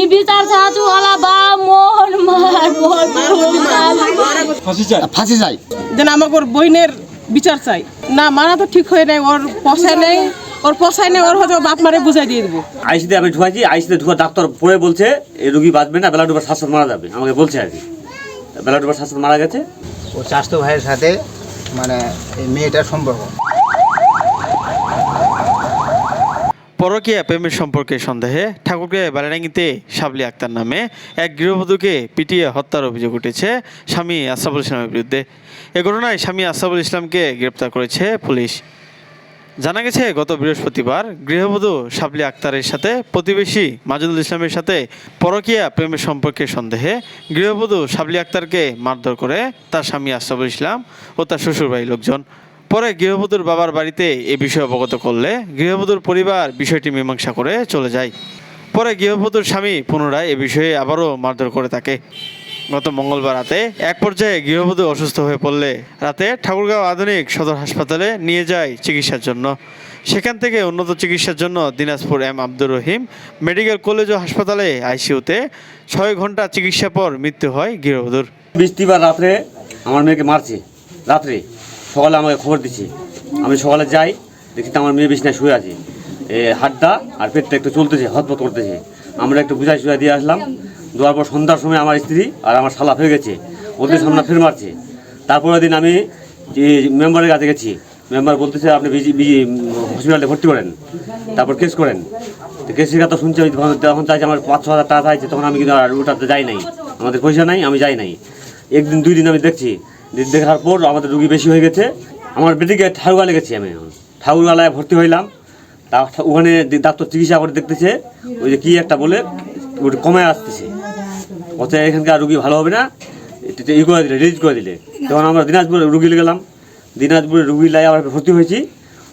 Me বিচার চাচু আলা বা মোহন মার ফাঁসি চাই। ফাঁসি যায় যেন আমাকে ওর বইনের বিচার চাই। না মানা তো ঠিক হয়ে নেই ওর পয়সা নেই ওর পয়সায় নেই ওর হয়তো বাপ মারে বুঝাই দিয়ে দেবো। আইসিতে আমি ঢুকাইছি আইসিতে ঢুকা ডাক্তার পড়ে বলছে এই রুগী বাঁচবে না বেলা ডুবার শ্বাস মারা যাবে। আমাকে বলছে আর কি। বেলা ডুবার শ্বাস মারা গেছে। ও চাষতো ভাইয়ের সাথে মানে এই মেয়েটার সম্পর্ক। পরকীয়া প্রেমের সম্পর্কে সন্দেহে ঠাকুরকে বালিরাঙ্গিতে শাবলি আক্তার নামে এক গৃহবধূকে পিটিয়ে হত্যার অভিযোগ উঠেছে স্বামী আশরাফুল ইসলামের বিরুদ্ধে। এ ঘটনায় স্বামী আশরাফুল ইসলামকে গ্রেপ্তার করেছে পুলিশ। জানা গেছে, গত বৃহস্পতিবার গৃহবধূ শাবলি আক্তারের সাথে প্রতিবেশী মাজুদুল ইসলামের সাথে পরকীয়া প্রেমের সম্পর্কে সন্দেহে গৃহবধূ শাবলি আক্তারকে মারধর করে তার স্বামী আশরাফুল ইসলাম ও তার শ্বশুরবাড়ির লোকজন। পরে গৃহবধূর বাবার বাড়িতে এ বিষয়ে অবগত করলে গৃহবধূর পরিবার বিষয়টি মীমাংসা করে চলে যায়। পরে গৃহবধূর স্বামী পুনরায় এ বিষয়ে আবারও মারধর করে থাকে। গত মঙ্গলবার রাতে এক পর্যায়ে গৃহবধূ অসুস্থ হয়ে পড়লে রাতে ঠাকুরগাঁও আধুনিক সদর হাসপাতালে নিয়ে যায় চিকিৎসার জন্য। সেখান থেকে উন্নত চিকিৎসার জন্য Dinajpur M Abdur Rahim medical college ও হাসপাতালে আইসিইউতে ছয় ঘণ্টা চিকিৎসা পর মৃত্যু হয় গৃহবধূর। বৃষ্টিবার রাত্রে আমার মেয়েকে মারছে, রাত্রে। সকালে আমাকে খবর দিচ্ছে আমি সকালে যাই, দেখি তো আমার মেয়ে বিছনায় শুয়ে আছে। এ, হাতটা আর পেটটা একটু চলতেছে হতপত করতেছে। আমরা একটু বুঝাই সুঝাই দিয়ে আসলাম। দেওয়ার পর সন্ধ্যার সময় আমার স্ত্রী আর আমার শালা হয়ে গেছে। ওদের সামনে ফের মারছে। তারপরের দিন আমি যে মেম্বারের কাছে গেছি, মেম্বার বলতেছে, আপনি হসপিটালে ভর্তি করেন। তারপর কেস করেন। তো কেসের কথা শুনছি, আমি তখন চাইছি আমার পাঁচ ছ হাজার টাকা চাইছে, তখন আমি কিন্তু আর ওটাতে যাই নাই। আমাদের পয়সা নাই, আমি যাই নাই। একদিন, দুই দিন আমি দেখছি দেখার পর আমাদের রুগী বেশি হয়ে গেছে। আমার বেটিকে ঠাকুরগালে গেছি আমি এখন। ভর্তি হইলাম। তা ওখানে ডাক্তার চিকিৎসা করে দেখতেছে। ওই যে কী একটা বলে, ওটা কমে আসতেছে। অতএব এখানকার রুগী ভালো হবে না। ই করে দিলে, রিলিজ করে দিলে। তখন আমরা দিনাজপুরে রুগী গেলাম। দিনাজপুরে রুগী লাই আবার ভর্তি হয়েছি।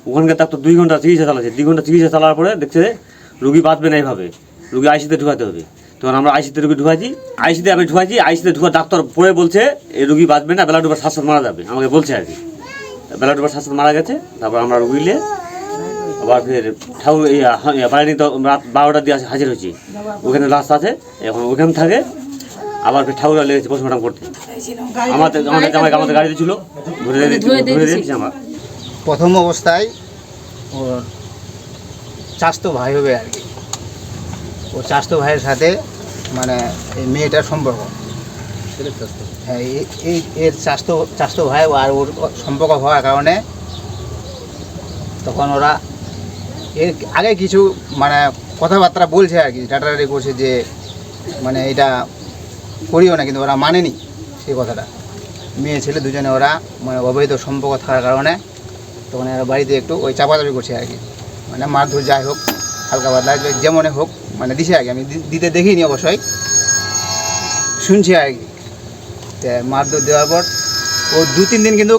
ওখানকার ডাক্তার দুই ঘণ্টা চিকিৎসা চালাচ্ছে। দুই ঘণ্টা চিকিৎসা চালার পরে দেখছে, রুগী বাঁচবে না এইভাবে। রুগী আইসিতে ঢুকাতে হবে। তখন আমরা আইসিতে রুগী ঢুকাইছি। আইসিতে আমি ঢুকাইছি, আইসিতে ঢুকা ডাক্তার পড়ে বলছে এই রুগী বাঁচবে না, বেলা ডুবার শ্বাস মারা যাবে। আমাকে বলছে আর কি। বেলা ডুবার শ্বাস মারা গেছে, তারপর আমরা রুগী আবার ফের ঠাকুর বাড়ি তো রাত বারোটার দিয়ে হাজির হয়েছি। ওখানে রাস্তা আছে, এখন ওখানে থাকে, আবার ফের ঠাকুর লেগেছে পোস্টমর্টম করতে। আমাদের আমাদের জামাই আমাদের গাড়িতে ছিল, ধরে ধরে দিয়েছি আমার। প্রথম অবস্থায় ওর চাষতো ভাই হবে আর কি। ও চাষতো ভাইয়ের সাথে মানে এই মেয়েটার সম্পর্ক। হ্যাঁ এই- এর চাষতো চাষতো ভাই আর ওর সম্পর্ক হওয়ার কারণে তখন ওরা এর আগে কিছু মানে কথাবার্তা বলছে আর কি টাটারি করছে যে মানে এটা করিও না কিন্তু ওরা মানেনি সেই কথাটা। মেয়ে ছেলে দুজনে ওরা মানে অবৈধ সম্পর্ক থাকার কারণে তখন এরা বাড়িতে একটু ওই চাপাচাপি করছে আর কি। মানে মারধর যাই হোক হালকা পাতলা যে- যেমনে হোক মানে দিছে আগে আমি দিতে দেখিনি অবশ্যই। শুনছি আর কি তা মারধর দেওয়ার পর ও দু তিন দিন কিন্তু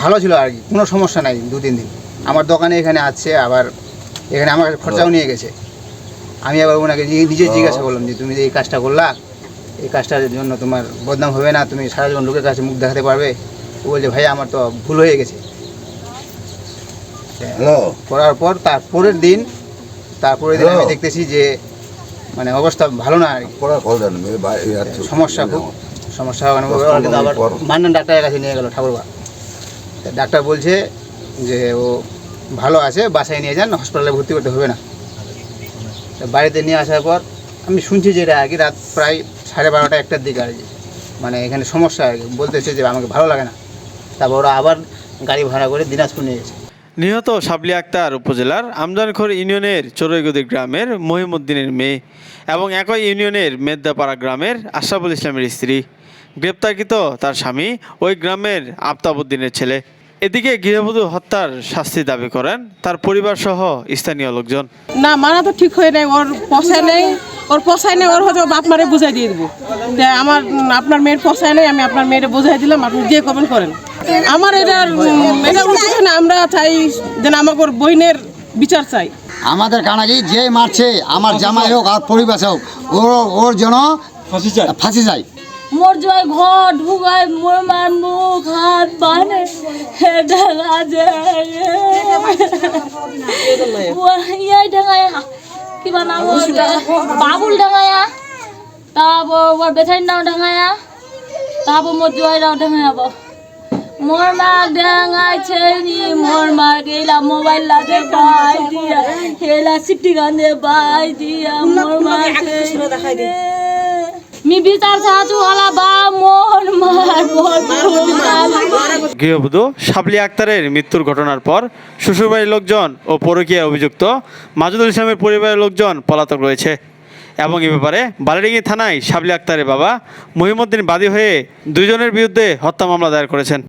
ভালো ছিল আর কি কোনো সমস্যা নাই দু তিন দিন। আমার দোকানে এখানে আছে আবার এখানে আমার খরচাও নিয়ে গেছে। আমি আবার ওনাকে নিজে জিজ্ঞাসা করলাম যে তুমি যে এই কাজটা করলা এই কাজটার জন্য তোমার বদনাম হবে না তুমি সারা জীবন লোকের কাছে মুখ দেখাতে পারবে? ও বলছে ভাই আমার তো ভুল হয়ে গেছে। করার পর তারপরের দিন তারপরের দিন আমি দেখতেছি যে মানে অবস্থা ভালো না আর কি। সমস্যা খুব সমস্যা মানে আবার মান্নান ডাক্তারের কাছে নিয়ে গেল ঠাকুরবা। ডাক্তার বলছে যে ও ভালো আছে বাসায় নিয়ে যান হসপিটালে ভর্তি করতে হবে না। বাড়িতে নিয়ে আসার পর আমি শুনছি যেটা আর কি রাত প্রায় সাড়ে বারোটা একটার দিকে আর কি। মানে এখানে সমস্যা আর কি বলতেছে যে আমাকে ভালো লাগে না। তারপর ওরা আবার গাড়ি ভাড়া করে দিনাজপুর নিয়ে গেছে। নিহত শাবলি আক্তার উপজেলার আমজানখোর ইউনিয়নের চোরৈগদি গ্রামের মহিমুদ্দিনের মেয়ে এবং একই ইউনিয়নের মেদ্দাপাড়া গ্রামের আশরাফুল ইসলামের স্ত্রী। গ্রেপ্তারকৃত তার স্বামী ওই গ্রামের আফতাবুদ্দিনের ছেলে। এদিকে গৃহবধূ হত্যার শাস্তি দাবি করেন তার পরিবার সহ স্থানীয় লোকজন। না, মানা তো ঠিক হয়ে নেই, ওর পয়সা নেই। ওর পয়সায় নেই ওর হয়তো বাপ মারে বুঝাই দিয়ে দেবো। যে আমার আপনার মেয়ের পয়সা নেই আমি আপনার মেয়েরে বুঝাই দিলাম আপনি যে করবেন করেন। আমার এটা উম, এটা উচিত না আমরা চাই যেন আমাকে ওর বইনের বিচার চাই। আমাদের কানাকি যে মারছে আমার জামাই হোক আর পরিবেশ হোক ওর ওর জন্য ফাঁসি চাই ফাঁসি যায় মোর জয় ঘর ঢুকায় মোর মার মুখ হাত বানে রাজে ইয়াই বানাবো? বাবুল ডাঙায়া তারপর ওর বেথাইন নাও ডাঙায়া তারপর মোর জয়রাও ডাঙায়াবো। মোর মা ডাঙাইছে নি মোর মা গেলা মোবাইল লাগে বাই দিয়া হেলা সিটি গান্ধে বাই দিয়া মোর মা মি বিচার চাচু হলা বা মোর গৃহবধূ শাবলি আক্তারের মৃত্যুর ঘটনার পর শ্বশুরবাড়ির লোকজন ও পরকীয়া অভিযুক্ত মাজুদুল ইসলামের পরিবারের লোকজন পলাতক রয়েছে। এবং এ ব্যাপারে বালিডিঙ্গি থানায় শাবলি আক্তারের বাবা মহিমুদ্দিন বাদী হয়ে দুজনের বিরুদ্ধে হত্যা মামলা দায়ের করেছেন।